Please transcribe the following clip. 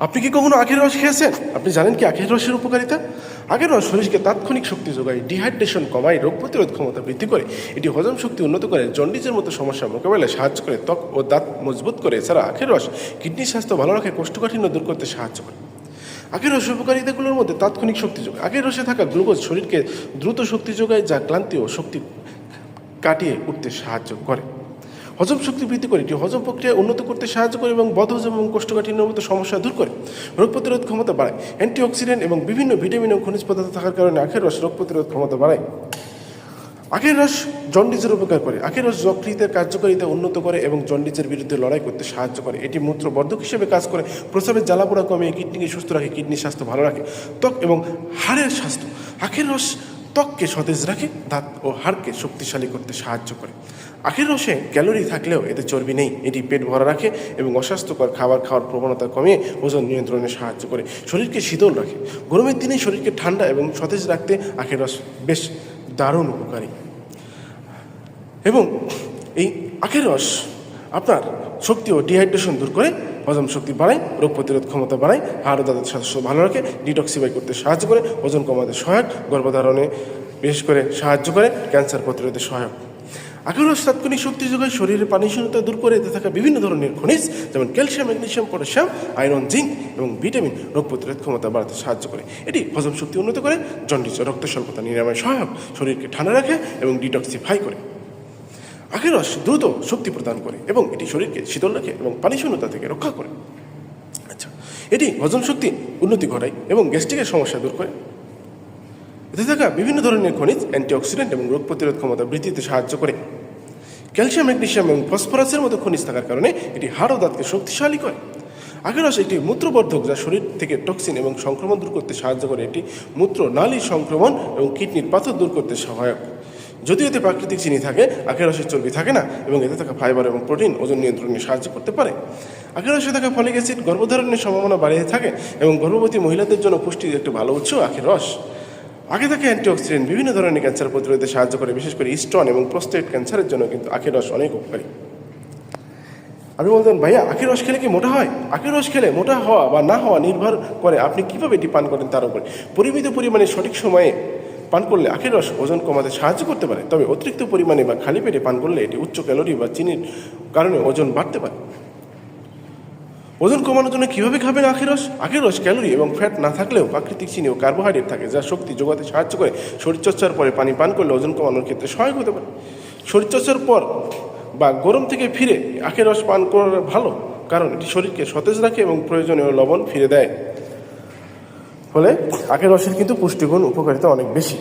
আপনি কি কখনো আখের রস খেয়েছেন? আপনি জানেন কি আখের রসের উপকারিতা? আখের রস শরীরকে তাৎক্ষণিক শক্তি যোগায় ডিহাইড্রেশন কমায়, রোগ প্রতিরোধ ক্ষমতা বৃদ্ধি করে। এটি হজম শক্তি উন্নত করে, জন্ডিসের মতো সমস্যা মোকাবেলায় সাহায্য করে, ত্বক ও দাঁত মজবুত করে। এছাড়া আখের রস কিডনির স্বাস্থ্য ভালো রাখে কোষ্ঠকাঠিন্য দূর করতে সাহায্য করে। আগের রস উপকারিতাগুলোর মধ্যে তাৎক্ষণিক শক্তি যোগায়। আগের রসে থাকা গ্লুকোজ শরীরকে দ্রুত শক্তি যোগায়, যা ক্লান্তি ও শক্তি কাটিয়ে উঠতে সাহায্য করে। হজম শক্তি বৃদ্ধি করে, এটি হজম প্রক্রিয়া উন্নত করতে সাহায্য করে এবং বদহজম এবং কোষ্ঠকাঠিন্যের মতো সমস্যা দূর করে। রোগ প্রতিরোধ ক্ষমতা বাড়ায়। অ্যান্টিঅক্সিডেন্ট এবং বিভিন্ন ভিটামিন ও খনিজ পদার্থ থাকার কারণে আখের রস রোগ প্রতিরোধ ক্ষমতা বাড়ায়। আখের রস জন্ডিসের উপকার করে। আখের রস যকৃতের কার্যকারিতা উন্নত করে এবং জন্ডিসের বিরুদ্ধে লড়াই করতে সাহায্য করে। এটি মূত্রবর্ধক হিসেবে কাজ করে। প্রস্রাবের জ্বালাপোড়া কমিয়ে কিডনিকে সুস্থ রাখে, কিডনির স্বাস্থ্য ভালো রাখে। ত্বক এবং হাড়ের স্বাস্থ্য। আখের রস ত্বককে সতেজ রাখে, দাঁত ও হাড়কে শক্তিশালী করতে সাহায্য করে। আখের রসে ক্যালোরি থাকলেও এতে চর্বি নেই, এটি পেট ভরা রাখে এবং অস্বাস্থ্যকর খাবার খাওয়ার প্রবণতা কমিয়ে ওজন নিয়ন্ত্রণে সাহায্য করে। শরীরকে শীতল রাখে। গরমের দিনে শরীরকে ঠান্ডা এবং সতেজ রাখতে আখের রস বেশ দারুণ উপকারী। এবং এই আখের রস আপনার শক্তি ও ডিহাইড্রেশন দূর করে হজম শক্তি বাড়ায়, রোগ প্রতিরোধ ক্ষমতা বাড়ায়, হাড় দাঁতের স্বাস্থ্য ভালো রাখে ডিটক্সিফাই করতে সাহায্য করে, ওজন কমাতে সহায়ক, গর্ভধারণে বিশেষ করে সাহায্য করে, ক্যান্সার প্রতিরোধে সহায়ক। রস তাৎক্ষণিক শক্তি যোগায় শরীরের পানি শূন্যতা দূর করে এতে থাকা বিভিন্ন ধরনের খনিজ, যেমন calcium, magnesium, potassium, iron, zinc এবং ভিটামিন রোগ প্রতিরোধ ক্ষমতা বাড়াতে সাহায্য করে। এটি হজম শক্তি উন্নত করে, জন্ডিস রক্ত স্বল্পতা নিরাময় সহায়ক, শরীরকে ঠান্ডা রাখে এবং ডিটক্সিফাই করে। আখের রস দ্রুত শক্তি প্রদান করে এবং এটি শরীরকে শীতল রাখে এবং পানি শূন্যতা থেকে রক্ষা করে। আচ্ছা এটি হজম শক্তি উন্নতি ঘটায় এবং গ্যাস্ট্রিকের সমস্যা দূর করে। এতে থাকা বিভিন্ন ধরনের খনিজ, অ্যান্টিঅক্সিডেন্ট এবং রোগ প্রতিরোধ ক্ষমতা বৃদ্ধিতে সাহায্য করে। ক্যালসিয়াম ম্যাগনেশিয়াম এবং ফসফরাসের মতো খনিজ থাকার কারণে এটি হাড় ও দাঁতকে শক্তিশালী করে। আগের রস একটি মূত্রবর্ধক যা শরীর থেকে টক্সিন এবং সংক্রমণ দূর করতে সাহায্য করে। এটি মূত্র নালী সংক্রমণ এবং কিডনির পাথর দূর করতে সহায়ক। যদিও এতে প্রাকৃতিক চিনি থাকে, আখের রসের চর্বি থাকে না, এবং এতে থাকা ফাইবার এবং প্রোটিন ওজন নিয়ন্ত্রণে সাহায্য করতে পারে। আখের রসে থাকা ফলিক অ্যাসিড গর্ভধারণের সম্ভাবনা বাড়িয়ে থাকে এবং গর্ভবতী মহিলাদের জন্য পুষ্টির একটি ভালো উৎস আখের রস। আগে থাকে অ্যান্টিঅক্সিডেন্ট বিভিন্ন ধরনের ক্যান্সার প্রতিরোধে সাহায্য করে, বিশেষ করে স্টোন এবং প্রোস্টেট ক্যান্সারের জন্য কিন্তু আখের রস অনেক উপকারী। আপনি বলতেন ভাইয়া, আখের রস খেলে কি মোটা হয়? আখের রস খেলে মোটা হওয়া বা না হওয়া নির্ভর করে আপনি কীভাবে এটি পান করেন তার উপরে। পরিমিত পরিমাণে সঠিক সময়ে পান করলে আখের রস ওজন কমাতে সাহায্য করতে পারে। তবে অতিরিক্ত পরিমাণে বা খালি পেটে পান করলে এটি উচ্চ ক্যালোরি বা চিনির কারণে ওজন বাড়তে পারে। ওজন কমানোর জন্য কীভাবে খাবেন আখের রস? আখের রস ক্যালোরি এবং ফ্যাট না থাকলেও প্রাকৃতিক চিনি ও কার্বোহাইড্রেট থাকে, যা শক্তি যোগাতে সাহায্য করে। শরীরচর্চার পরে পানি পান করলে ওজন কমানোর ক্ষেত্রে সহায়ক হতে পারে। শরীরচর্চার পর বা গরম থেকে ফিরে আখের রস পান করা ভালো, কারণ এটি শরীরকে সতেজ রাখে এবং প্রয়োজনীয় লবণ ফিরে দেয়। ফলে আখের রসের কিন্তু পুষ্টিগুণ উপকারিতা অনেক বেশি।